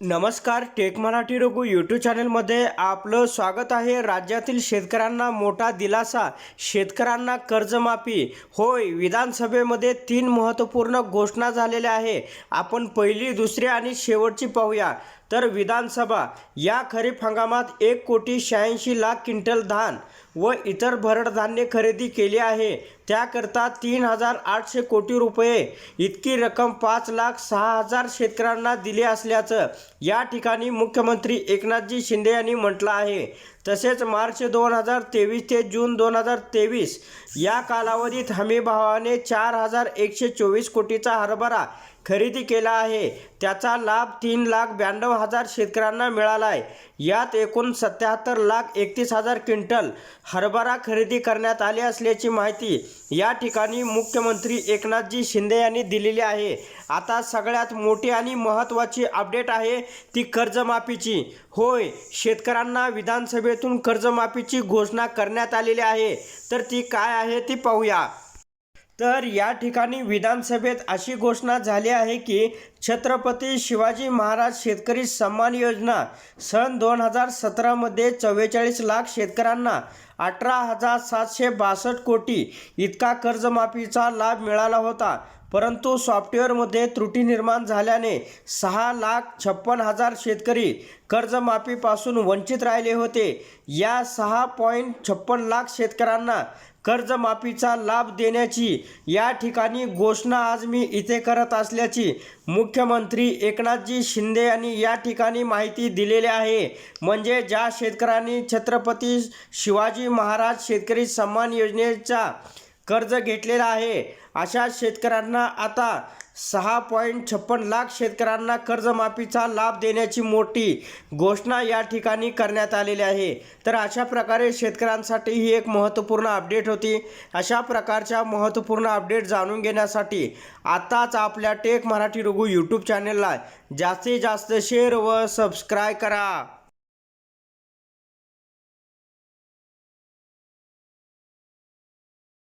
नमस्कार take Marathi Raghu YouTube चॅनलमध्ये आपलं स्वागत आहे. राज्यातील शेतकऱ्यांना मोठा दिलासा शेतकऱ्यांना कर्जमाफी. होय विधानसभेमध्ये तीन महत्त्वपूर्ण घोषणा झालेल्या आहे. आपण पहिली दुसरी आणि शेवटची पाहूया. तर विधानसभा या खरीप हंगामात एक कोटी शहाऐंशी लाख क्विंटल धान व इतर भरडधान्य खरेदी केली आहे. त्याकरता तीन हजार आठशे कोटी रुपये इतकी रक्कम पाच लाख सहा हजार शेतकऱ्यांना दिली असल्याचं या ठिकाणी मुख्यमंत्री एकनाथजी शिंदे यांनी म्हटलं आहे. तसेच मार्च दोन हजार तेवीस ते जून दोन हजार तेवीस या कालावधीत हमीभावाने चार हजार एकशे चोवीस कोटीचा हरभरा खरेदी केला आहे. त्याचा लाभ तीन लाख ब्याण्णव हजार शेतकऱ्यांना मिळाला आहे यात एकूण सत्याहत्तर लाख एकतीस हजार क्विंटल हरभरा खरेदी करण्यात आली असल्याची माहिती या ठिकाणी मुख्यमंत्री एकनाथजी शिंदे यांनी दिलेली आहे. आता सगळ्यात मोठी आणि महत्त्वाची अपडेट आहे ती कर्जमाफीची. होय शेतकऱ्यांना विधानसभेतून कर्जमाफीची घोषणा करण्यात आलेली आहे. तर ती काय आहे ती पाहूया. तर या ठिकाणी विधानसभेत अशी घोषणा झाली आहे की छत्रपती शिवाजी महाराज शेतकरी सन्मान योजना सन दोन हजार सतरामध्ये चव्वेचाळीस लाख शेतकऱ्यांना अठरा हजार सातशे बासष्ट कोटी इतका कर्जमाफीचा लाभ मिळाला होता. परंतु सॉफ्टवेअरमध्ये त्रुटी निर्माण झाल्याने सहा लाख छप्पन हजार शेतकरी कर्जमाफीपासून वंचित राहिले होते. या सहा पॉईंट छप्पन लाख शेतकऱ्यांना कर्जमाफीचा लाभ देण्याची या ठिकाणी घोषणा आज मी इथे करत असल्याची मुख्यमंत्री एकनाथजी शिंदे यांनी या ठिकाणी माहिती दिलेली आहे. म्हणजे ज्या शेतकऱ्यांनी छत्रपती शिवाजी महाराज शेतकरी सन्मान योजनेचा कर्ज घेतलेला आहे. अशा शेतकऱ्यांना आता सहा पॉईंट छप्पन लाख शेतकऱ्यांना कर्जमाफीचा लाभ देण्याची मोठी घोषणा या ठिकाणी करण्यात आलेली आहे. तर अशा प्रकारे शेतकऱ्यांसाठी ही एक महत्त्वपूर्ण अपडेट होती. अशा प्रकारच्या महत्त्वपूर्ण अपडेट जाणून घेण्यासाठी आताच आपल्या टेक मराठी रघु यूट्यूब चॅनलला जास्तीत जास्त शेअर व सबस्क्राय करा.